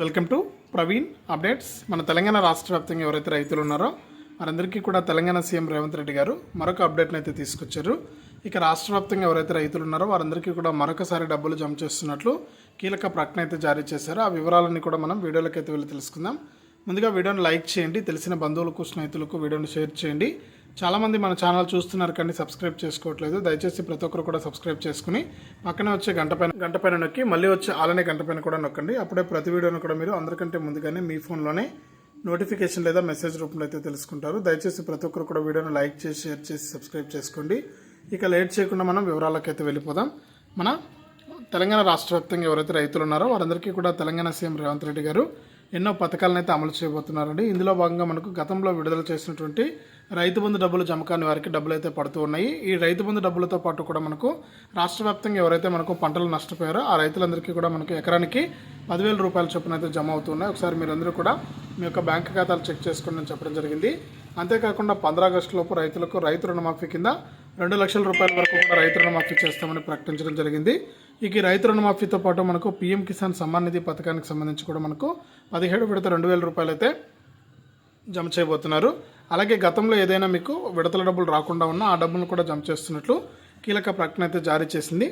Welcome to Praveen updates. మన తెలంగాణ రాష్ట్ర వ్యాప్తంగా ఎవరైతే రైతులు ఉన్నారో వారందరికీ కూడా తెలంగాణ సీఎం రేవంత్ రెడ్డి గారు మరొక అప్డేట్ని అయితే తీసుకొచ్చారు. ఇక రాష్ట్ర వ్యాప్తంగా ఎవరైతే రైతులు ఉన్నారో వారందరికీ కూడా మరొకసారి డబ్బులు జమ చేస్తున్నట్లు కీలక ప్రకటన అయితే జారీ చేశారు. ఆ వివరాలన్నీ కూడా మనం వీడియోలోకి అయితే వెళ్ళి తెలుసుకుందాం. ముందుగా వీడియోని లైక్ చేయండి తెలిసిన బంధువులకు స్నేహితులకు వీడియోని షేర్ చేయండి. చాలామంది మన ఛానల్ చూస్తున్నారు కానీ సబ్స్క్రైబ్ చేసుకోవట్లేదు. దయచేసి ప్రతి ఒక్కరు కూడా సబ్స్క్రైబ్ చేసుకుని పక్కనే వచ్చే గంట పైన గంట పైన నొక్కి మళ్ళీ వచ్చే ఆలనే గంట పైన కూడా నొక్కండి. అప్పుడే ప్రతి వీడియోను కూడా మీరు అందరికంటే ముందుగానే మీ ఫోన్లోనే నోటిఫికేషన్ లేదా మెసేజ్ రూపంలో అయితే తెలుసుకుంటారు. దయచేసి ప్రతి ఒక్కరు కూడా వీడియోను లైక్ చేసి షేర్ చేసి సబ్స్క్రైబ్ చేసుకోండి. ఇక లేట్ చేయకుండా మనం వివరాలకైతే వెళ్ళిపోదాం. మన తెలంగాణ రాష్ట్ర వ్యాప్తంగా ఎవరైతే రైతులు ఉన్నారో వారందరికీ కూడా తెలంగాణ సీఎం రేవంత్ రెడ్డి గారు ఎన్నో పథకాలను అయితే అమలు చేయబోతున్నారండి. ఇందులో భాగంగా మనకు గతంలో విడుదల చేసినటువంటి రైతు బంధు డబ్బులు జమ కాని వారికి డబ్బులు అయితే పడుతూ ఉన్నాయి. ఈ రైతు బంధు డబ్బులతో పాటు కూడా మనకు రాష్ట్ర వ్యాప్తంగా ఎవరైతే మనకు పంటలు నష్టపోయారో ఆ రైతులందరికీ కూడా మనకు ఎకరానికి పదివేల రూపాయల చొప్పున అయితే జమ అవుతున్నాయి ఒకసారి మీరందరూ కూడా మీ యొక్క బ్యాంక్ ఖాతాలు చెక్ చేసుకోండి అని చెప్పడం జరిగింది. అంతేకాకుండా పంద్రా ఆగస్టు లోపు రైతులకు రైతు రుణమాఫీ కింద రెండు లక్షల రూపాయల వరకు కూడా రైతు రుణమాఫీ చేస్తామని ప్రకటించడం జరిగింది. ఇక రైతు రుణమాఫీతో పాటు మనకు పీఎం కిసాన్ సమ్మాన్ నిధి పథకానికి సంబంధించి కూడా మనకు పదిహేడు విడత రెండు వేల రూపాయలు అయితే జమ చేయబోతున్నారు. అలాగే గతంలో ఏదైనా మీకు విడతల డబ్బులు రాకుండా ఉన్నా ఆ డబ్బులను కూడా జమ చేస్తున్నట్లు కీలక ప్రకటన అయితే జారీ చేసింది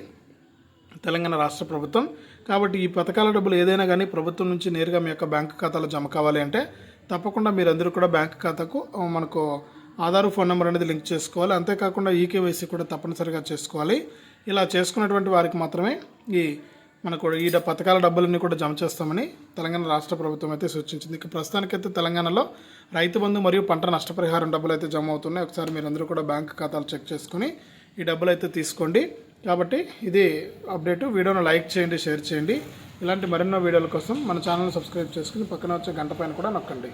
తెలంగాణ రాష్ట్ర ప్రభుత్వం. కాబట్టి ఈ పథకాల డబ్బులు ఏదైనా కానీ ప్రభుత్వం నుంచి నేరుగా మీ యొక్క బ్యాంకు ఖాతాలో జమ కావాలి అంటే తప్పకుండా మీరందరూ కూడా బ్యాంక్ ఖాతాకు మనకు ఆధార్ ఫోన్ నెంబర్ అనేది లింక్ చేసుకోవాలి. అంతేకాకుండా ఈకేవైసీ కూడా తప్పనిసరిగా చేసుకోవాలి. ఇలా చేసుకున్నటువంటి వారికి మాత్రమే ఈ మనకు ఈ పథకాల డబ్బులన్నీ కూడా జమ చేస్తామని తెలంగాణ రాష్ట్ర ప్రభుత్వం అయితే సూచించింది. ఇక ప్రస్తుతానికైతే తెలంగాణలో రైతు బంధు మరియు పంట నష్టపరిహారం డబ్బులు అయితే జమ అవుతున్నాయి. ఒకసారి మీరందరూ కూడా బ్యాంక్ ఖాతాలు చెక్ చేసుకుని ఈ డబ్బులు అయితే తీసుకోండి. కాబట్టి ఇది అప్డేటు. వీడియోను లైక్ చేయండి షేర్ చేయండి. ఇలాంటి మరెన్నో వీడియోల కోసం మన ఛానల్ సబ్స్క్రైబ్ చేసుకుని పక్కన వచ్చే గంట పైన కూడా నొక్కండి.